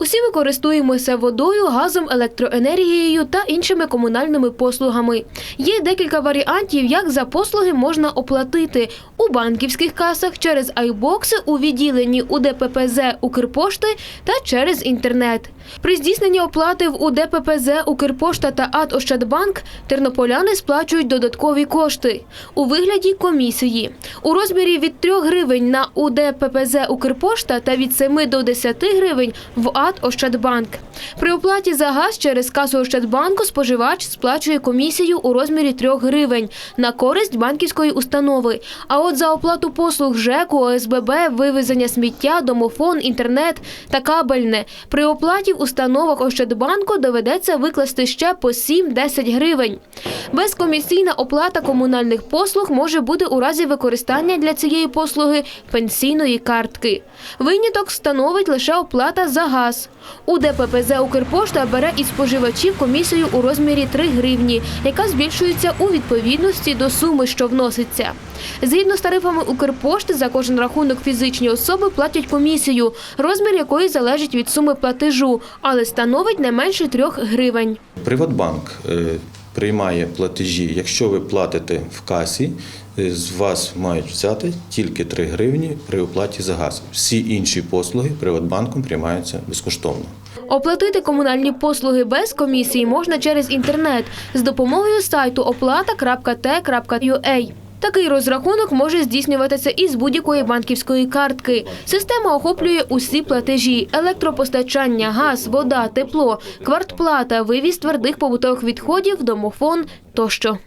Усі ми користуємося водою, газом, електроенергією та іншими комунальними послугами. Є декілька варіантів, як за послуги можна оплатити банківських касах через айбокси у відділенні УДППЗ Укрпошти та через інтернет. При здійсненні оплати в УДППЗ Укрпошта та АТ Ощадбанк тернополяни сплачують додаткові кошти у вигляді комісії у розмірі від 3 гривень на УДППЗ Укрпошта та від 7 до 10 гривень в АТ Ощадбанк. При оплаті за газ через касу Ощадбанку споживач сплачує комісію у розмірі 3 гривень на користь банківської установи. А от за оплату послуг ЖЕКу, ОСББ, вивезення сміття, домофон, інтернет та кабельне при оплаті в установах Ощадбанку доведеться викласти ще по 7-10 гривень. Безкомісійна оплата комунальних послуг може бути у разі використання для цієї послуги пенсійної картки. Виняток становить лише оплата за газ. У ДППЗ Укрпошта бере із споживачів комісію у розмірі 3 гривні, яка збільшується у відповідності до суми, що вноситься. Згідно з тарифами Укрпошти, за кожен рахунок фізичні особи платять комісію, розмір якої залежить від суми платежу, але становить не менше 3 гривень. Приватбанк е, приймає платежі. Якщо ви платите в касі, е, з вас мають взяти тільки 3 гривні при оплаті за газ. Всі інші послуги Приватбанком приймаються безкоштовно. Оплатити комунальні послуги без комісії можна через інтернет з допомогою сайту оплата.t.ua. Такий розрахунок може здійснюватися із будь-якої банківської картки. Система охоплює усі платежі: електропостачання, газ, вода, тепло, квартплата, вивіз твердих побутових відходів, домофон тощо.